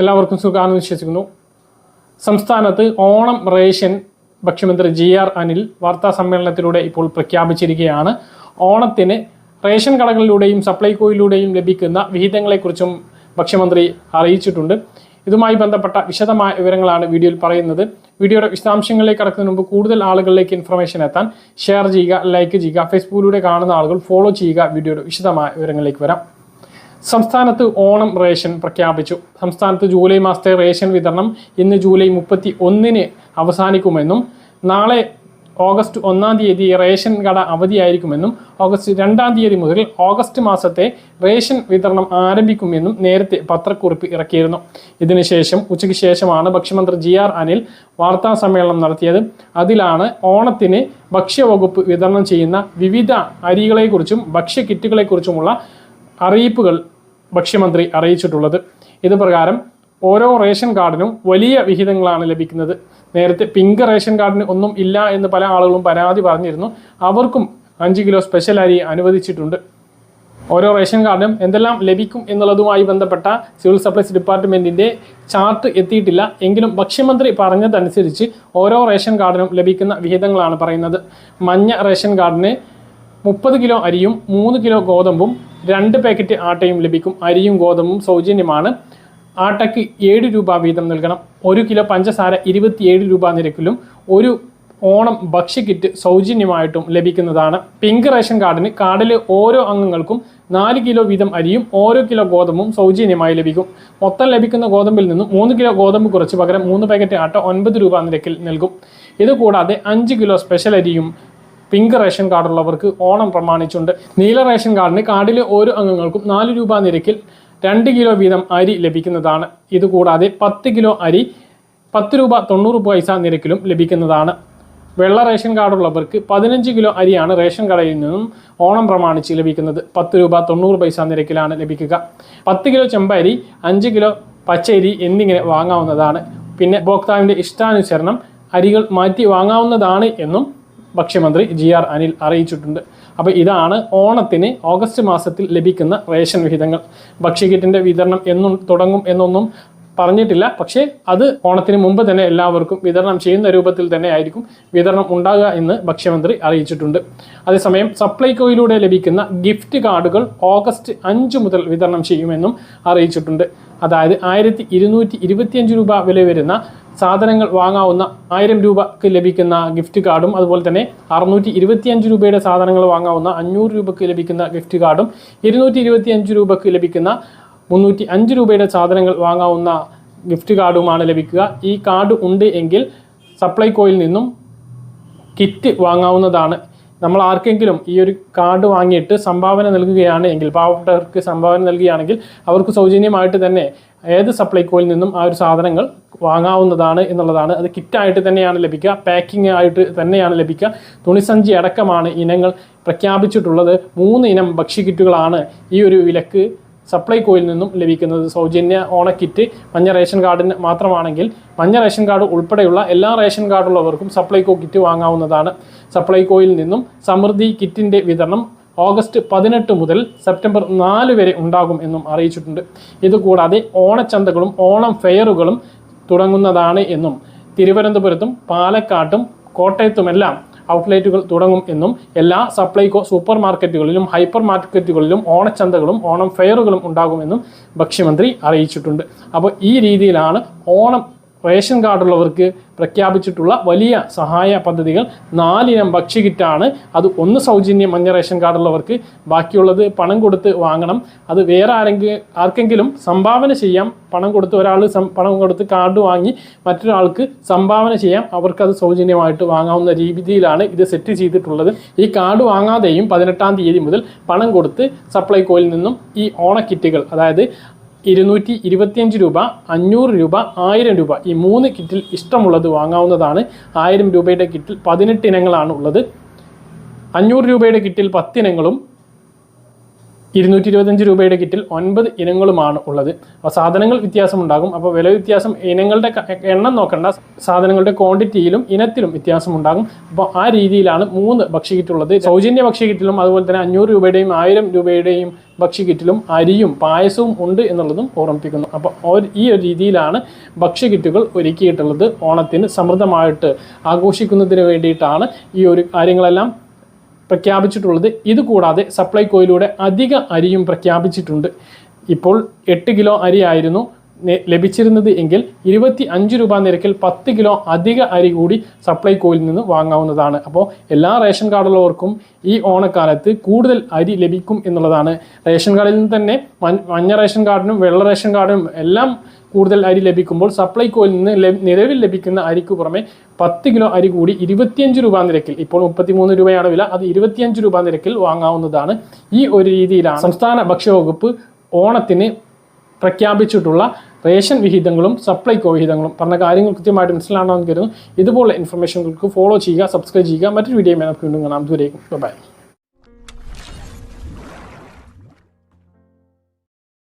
എല്ലാവർക്കും സുഖമാണെന്ന് വിശ്വസിക്കുന്നു. സംസ്ഥാനത്ത് ഓണം റേഷൻ ഭക്ഷ്യമന്ത്രി ജി ആർ അനിൽ വാർത്താ സമ്മേളനത്തിലൂടെ ഇപ്പോൾ പ്രഖ്യാപിച്ചിരിക്കുകയാണ്. ഓണത്തിന് റേഷൻ കടകളിലൂടെയും സപ്ലൈകോയിലൂടെയും ലഭിക്കുന്ന വിഹിതങ്ങളെക്കുറിച്ചും ഭക്ഷ്യമന്ത്രി അറിയിച്ചിട്ടുണ്ട്. ഇതുമായി ബന്ധപ്പെട്ട വിശദമായ വിവരങ്ങളാണ് വീഡിയോയിൽ പറയുന്നത്. വീഡിയോയുടെ വിശദാംശങ്ങളിലേക്ക് കടക്കുന്നതിന് മുമ്പ് കൂടുതൽ ആളുകളിലേക്ക് ഇൻഫർമേഷൻ എത്താൻ ഷെയർ ചെയ്യുക ലൈക്ക് ചെയ്യുക ഫേസ്ബുക്കിലൂടെ കാണുന്ന ആളുകൾ ഫോളോ ചെയ്യുക. വീഡിയോയുടെ വിശദമായ വിവരങ്ങളിലേക്ക് വരാം. സംസ്ഥാനത്ത് ഓണം റേഷൻ പ്രഖ്യാപിച്ചു. സംസ്ഥാനത്ത് ജൂലൈ മാസത്തെ റേഷൻ വിതരണം ഇന്ന് ജൂലൈ മുപ്പത്തി ഒന്നിന് അവസാനിക്കുമെന്നും നാളെ ഓഗസ്റ്റ് ഒന്നാം തീയതി റേഷൻ കട അവധിയായിരിക്കുമെന്നും ഓഗസ്റ്റ് രണ്ടാം തീയതി മുതൽ ഓഗസ്റ്റ് മാസത്തെ റേഷൻ വിതരണം ആരംഭിക്കുമെന്നും നേരത്തെ പത്രക്കുറിപ്പ് ഇറക്കിയിരുന്നു. ഇതിനുശേഷം ഉച്ചയ്ക്ക് ശേഷമാണ് ഭക്ഷ്യമന്ത്രി ജി ആർ അനിൽ വാർത്താ സമ്മേളനം നടത്തിയത്. അതിലാണ് ഓണത്തിന് ഭക്ഷ്യവകുപ്പ് വിതരണം ചെയ്യുന്ന വിവിധ അരികളെക്കുറിച്ചും ഭക്ഷ്യ കിറ്റുകളെക്കുറിച്ചുമുള്ള അറിയിപ്പുകൾ ഭക്ഷ്യമന്ത്രി അറിയിച്ചിട്ടുള്ളത്. ഇത് പ്രകാരം ഓരോ റേഷൻ കാർഡിനും വലിയ വിഹിതങ്ങളാണ് ലഭിക്കുന്നത്. നേരത്തെ പിങ്ക് റേഷൻ കാർഡിന് ഒന്നും ഇല്ല എന്ന് പല ആളുകളും പരാതി പറഞ്ഞിരുന്നു. അവർക്കും അഞ്ച് കിലോ സ്പെഷ്യൽ അരി അനുവദിച്ചിട്ടുണ്ട്. ഓരോ റേഷൻ കാർഡിനും എന്തെല്ലാം ലഭിക്കും എന്നുള്ളതുമായി ബന്ധപ്പെട്ട സിവിൽ സപ്ലൈസ് ഡിപ്പാർട്ട്മെന്റിന്റെ ചാർട്ട് എത്തിയിട്ടില്ല. എങ്കിലും ഭക്ഷ്യമന്ത്രി പറഞ്ഞതനുസരിച്ച് ഓരോ റേഷൻ കാർഡിനും ലഭിക്കുന്ന വിഹിതങ്ങളാണ് പറയുന്നത്. മഞ്ഞ റേഷൻ കാർഡിന് മുപ്പത് കിലോ അരിയും മൂന്ന് കിലോ ഗോതമ്പും രണ്ട് പാക്കറ്റ് ആട്ടയും ലഭിക്കും. അരിയും ഗോതമ്പും സൗജന്യമാണ്. ആട്ടയ്ക്ക് ഏഴ് രൂപ വീതം നൽകണം. ഒരു കിലോ പഞ്ചസാര ഇരുപത്തിയേഴ് രൂപ നിരക്കിലും ഒരു ഓണം ഭക്ഷ്യക്കിറ്റ് സൗജന്യമായിട്ടും ലഭിക്കുന്നതാണ്. പിങ്ക് റേഷൻ കാർഡിന് കാർഡിലെ ഓരോ അംഗങ്ങൾക്കും നാല് കിലോ വീതം അരിയും ഓരോ കിലോ ഗോതമ്പും സൗജന്യമായി ലഭിക്കും. മൊത്തം ലഭിക്കുന്ന ഗോതമ്പിൽ നിന്നും മൂന്ന് കിലോ ഗോതമ്പ് കുറച്ച് പകരം മൂന്ന് പാക്കറ്റ് ആട്ട ഒൻപത് രൂപ നിരക്കിൽ നൽകും. ഇതുകൂടാതെ അഞ്ച് കിലോ സ്പെഷ്യൽ അരിയും പിങ്ക് റേഷൻ കാർഡുള്ളവർക്ക് ഓണം പ്രമാണിച്ചുണ്ട്. നീല റേഷൻ കാർഡിന് കാർഡിലെ ഓരോ അംഗങ്ങൾക്കും നാല് രൂപ നിരക്കിൽ രണ്ട് കിലോ വീതം അരി ലഭിക്കുന്നതാണ്. ഇതുകൂടാതെ പത്ത് കിലോ അരി പത്ത് രൂപ തൊണ്ണൂറ് പൈസ നിരക്കിലും ലഭിക്കുന്നതാണ്. വെള്ള റേഷൻ കാർഡുള്ളവർക്ക് പതിനഞ്ച് കിലോ അരിയാണ് റേഷൻ കടയിൽ നിന്നും ഓണം പ്രമാണിച്ച് ലഭിക്കുന്നത്. പത്ത് രൂപ തൊണ്ണൂറ് പൈസ നിരക്കിലാണ് ലഭിക്കുക. പത്ത് കിലോ ചെമ്പരി അഞ്ച് കിലോ പച്ചരി എന്നിങ്ങനെ വാങ്ങാവുന്നതാണ്. പിന്നെ ഉപഭോക്താവിന്റെ ഇഷ്ടാനുസരണം അരികൾ മാറ്റി വാങ്ങാവുന്നതാണ് എന്നും ഭക്ഷ്യമന്ത്രി ജി ആർ അനിൽ അറിയിച്ചിട്ടുണ്ട്. അപ്പോൾ ഇതാണ് ഓണത്തിന് ഓഗസ്റ്റ് മാസത്തിൽ ലഭിക്കുന്ന റേഷൻ വിഹിതങ്ങൾ. ഭക്ഷ്യകിറ്റിന്റെ വിതരണം എന്നും തുടങ്ങും എന്നൊന്നും പറഞ്ഞിട്ടില്ല. പക്ഷേ അത് ഓണത്തിന് മുമ്പ് തന്നെ എല്ലാവർക്കും വിതരണം ചെയ്യുന്ന രൂപത്തിൽ തന്നെ ആയിരിക്കും വിതരണം ഉണ്ടാകുക എന്ന് ഭക്ഷ്യമന്ത്രി അറിയിച്ചിട്ടുണ്ട്. അതേസമയം സപ്ലൈകോയിലൂടെ ലഭിക്കുന്ന ഗിഫ്റ്റ് കാർഡുകൾ ഓഗസ്റ്റ് അഞ്ച് മുതൽ വിതരണം ചെയ്യുമെന്നും അറിയിച്ചിട്ടുണ്ട്. അതായത് ആയിരത്തി ഇരുന്നൂറ്റി ഇരുപത്തിയഞ്ച് രൂപ വില വരുന്ന സാധനങ്ങൾ വാങ്ങാവുന്ന ആയിരം രൂപക്ക് ലഭിക്കുന്ന ഗിഫ്റ്റ് കാർഡും അതുപോലെ തന്നെ അറുന്നൂറ്റി ഇരുപത്തിയഞ്ച് രൂപയുടെ സാധനങ്ങൾ വാങ്ങാവുന്ന അഞ്ഞൂറ് രൂപക്ക് ലഭിക്കുന്ന ഗിഫ്റ്റ് കാർഡും ഇരുന്നൂറ്റി ഇരുപത്തിയഞ്ച് രൂപക്ക് ലഭിക്കുന്ന മുന്നൂറ്റി അഞ്ച് രൂപയുടെ സാധനങ്ങൾ വാങ്ങാവുന്ന ഗിഫ്റ്റ് കാർഡുമാണ് ലഭിക്കുക. ഈ കാർഡ് ഉണ്ട് എങ്കിൽ സപ്ലൈകോയിൽ നിന്നും കിറ്റ് വാങ്ങാവുന്നതാണ്. നമ്മൾ ആർക്കെങ്കിലും ഈ ഒരു കാർഡ് വാങ്ങിയിട്ട് സംഭാവന നൽകുകയാണ് എങ്കിൽ പാവപ്പെട്ടവർക്ക് സംഭാവന നൽകുകയാണെങ്കിൽ അവർക്ക് സൗജന്യമായിട്ട് തന്നെ ഏത് സപ്ലൈകോയിൽ നിന്നും ആ ഒരു സാധനങ്ങൾ വാങ്ങാവുന്നതാണ് എന്നുള്ളതാണ്. അത് കിറ്റായിട്ട് തന്നെയാണ് ലഭിക്കുക. പാക്കിംഗ് ആയിട്ട് തന്നെയാണ് ലഭിക്കുക. തുണിസഞ്ചി അടക്കമാണ് ഇനങ്ങൾ പ്രഖ്യാപിച്ചിട്ടുള്ളത്. മൂന്ന് ഇനം ഭക്ഷ്യക്കിറ്റുകളാണ് ഈ ഒരു വിലക്ക് സപ്ലൈകോയിൽ നിന്നും ലഭിക്കുന്നത്. സൗജന്യ ഓണക്കിറ്റ് മഞ്ഞ റേഷൻ കാർഡിന് മാത്രമാണെങ്കിൽ മഞ്ഞ റേഷൻ കാർഡ് ഉൾപ്പെടെയുള്ള എല്ലാ റേഷൻ കാർഡുള്ളവർക്കും സപ്ലൈകോ കിറ്റ് വാങ്ങാവുന്നതാണ്. സപ്ലൈകോയിൽ നിന്നും സമൃദ്ധി കിറ്റിന്റെ വിതരണം ഓഗസ്റ്റ് പതിനെട്ട് മുതൽ സെപ്റ്റംബർ നാല് വരെ ഉണ്ടാകും എന്നും അറിയിച്ചിട്ടുണ്ട്. ഇതുകൂടാതെ ഓണച്ചന്തകളും ഓണം ഫെയറുകളും തുടങ്ങുന്നതാണ് എന്നും തിരുവനന്തപുരത്തും പാലക്കാട്ടും കോട്ടയത്തുമെല്ലാം ഔട്ട്ലെറ്റുകൾ തുടങ്ങും എന്നും എല്ലാ സപ്ലൈകോ സൂപ്പർ മാർക്കറ്റുകളിലും ഹൈപ്പർ മാർക്കറ്റുകളിലും ഓണച്ചന്തകളും ഓണം ഫെയറുകളും ഉണ്ടാകുമെന്നും ഭക്ഷ്യമന്ത്രി അറിയിച്ചിട്ടുണ്ട്. അപ്പോൾ ഈ രീതിയിലാണ് ഓണം റേഷൻ കാർഡുള്ളവർക്ക് പ്രഖ്യാപിച്ചിട്ടുള്ള വലിയ സഹായ പദ്ധതികൾ നാലിനം ഭക്ഷ്യകിറ്റാണ് അത് ഒന്ന് സൗജന്യം മഞ്ഞ റേഷൻ കാർഡുള്ളവർക്ക് ബാക്കിയുള്ളത് പണം കൊടുത്ത് വാങ്ങണം. അത് വേറെ ആരെങ്കിലും ആർക്കെങ്കിലും സംഭാവന ചെയ്യാം. പണം കൊടുത്ത് ഒരാൾ പണം കൊടുത്ത് കാർഡ് വാങ്ങി മറ്റൊരാൾക്ക് സംഭാവന ചെയ്യാം. അവർക്കത് സൗജന്യമായിട്ട് വാങ്ങാവുന്ന രീതിയിലാണ് ഇത് സെറ്റ് ചെയ്തിട്ടുള്ളത്. ഈ കാർഡ് വാങ്ങാതെയും പതിനെട്ടാം തീയതി മുതൽ പണം കൊടുത്ത് സപ്ലൈകോയിൽ നിന്നും ഈ ഓണക്കിറ്റുകൾ അതായത് ഇരുന്നൂറ്റി ഇരുപത്തിയഞ്ച് രൂപ അഞ്ഞൂറ് രൂപ ആയിരം രൂപ ഈ മൂന്ന് കിറ്റിൽ ഇഷ്ടമുള്ളത് വാങ്ങാവുന്നതാണ്. ആയിരം രൂപയുടെ കിറ്റിൽ പതിനെട്ട് ഇനങ്ങളാണ് ഉള്ളത്. അഞ്ഞൂറ് രൂപയുടെ കിറ്റിൽ പത്തിനങ്ങളും ഇരുന്നൂറ്റി ഇരുപത്തഞ്ച് രൂപയുടെ കിറ്റിൽ ഒൻപത് ഇനങ്ങളുമാണ് ഉള്ളത്. അപ്പോൾ സാധനങ്ങൾ വ്യത്യാസമുണ്ടാകും. അപ്പോൾ വില വ്യത്യാസം ഇനങ്ങളുടെ എണ്ണം നോക്കണ്ട. സാധനങ്ങളുടെ ക്വാണ്ടിറ്റിയിലും ഇനത്തിലും വ്യത്യാസം ഉണ്ടാകും അപ്പോൾ ആ രീതിയിലാണ് മൂന്ന് ഭക്ഷ്യക്കിറ്റുള്ളത് സൗജന്യ ഭക്ഷ്യക്കിറ്റിലും അതുപോലെ തന്നെ അഞ്ഞൂറ് രൂപയുടെയും ആയിരം രൂപയുടെയും ഭക്ഷ്യക്കിറ്റിലും അരിയും പായസവും ഉണ്ട് എന്നുള്ളതും ഓർമ്മിപ്പിക്കുന്നു. അപ്പോൾ ഈ ഒരു രീതിയിലാണ് ഭക്ഷ്യക്കിറ്റുകൾ ഒരുക്കിയിട്ടുള്ളത്. ഓണത്തിന് സമൃദ്ധമായിട്ട് ആഘോഷിക്കുന്നതിന് വേണ്ടിയിട്ടാണ് ഈ ഒരു കാര്യങ്ങളെല്ലാം പ്രഖ്യാപിച്ചിട്ടുള്ളത്. ഇതുകൂടാതെ സപ്ലൈകോയിലൂടെ അധിക അരിയും പ്രഖ്യാപിച്ചിട്ടുണ്ട്. ഇപ്പോൾ എട്ട് കിലോ അരി ആയിരുന്നു നെ- ലഭിച്ചിരുന്നത് എങ്കിൽ ഇരുപത്തി അഞ്ച് രൂപ നിരക്കിൽ പത്ത് കിലോ അധിക അരി കൂടി സപ്ലൈകോയിൽ നിന്ന് വാങ്ങാവുന്നതാണ്. അപ്പോൾ എല്ലാ റേഷൻ കാർഡുള്ളവർക്കും ഈ ഓണക്കാലത്ത് കൂടുതൽ അരി ലഭിക്കും എന്നുള്ളതാണ്. റേഷൻ കാർഡിൽ നിന്ന് തന്നെ മഞ്ഞ റേഷൻ കാർഡിനും വെള്ള റേഷൻ കാർഡിനും എല്ലാം കൂടുതൽ അരി ലഭിക്കുമ്പോൾ സപ്ലൈകോയിൽ നിന്ന് നിലവിൽ ലഭിക്കുന്ന അരിക്ക് പുറമെ പത്ത് കിലോ അരി കൂടി ഇരുപത്തിയഞ്ച് രൂപ നിരക്കിൽ ഇപ്പോൾ മുപ്പത്തിമൂന്ന് രൂപയാണ് വില അത് ഇരുപത്തിയഞ്ച് രൂപ നിരക്കിൽ വാങ്ങാവുന്നതാണ്. ഈ ഒരു രീതിയിലാണ് സംസ്ഥാന ഭക്ഷ്യവകുപ്പ് ഓണത്തിന് പ്രഖ്യാപിച്ചിട്ടുള്ള റേഷൻ വിഹിതങ്ങളും സപ്ലൈകോ വിഹിതങ്ങളും. പറഞ്ഞ കാര്യങ്ങൾ കൃത്യമായിട്ട് മനസ്സിലാണെന്ന് കരുതുന്നു. ഇതുപോലുള്ള ഇൻഫർമേഷനുകൾക്ക് ഫോളോ ചെയ്യുക സബ്സ്ക്രൈബ് ചെയ്യുക. മറ്റൊരു വീഡിയോ നമുക്ക് വീണ്ടും കാണാം. ദൂരേക്കും ബൈ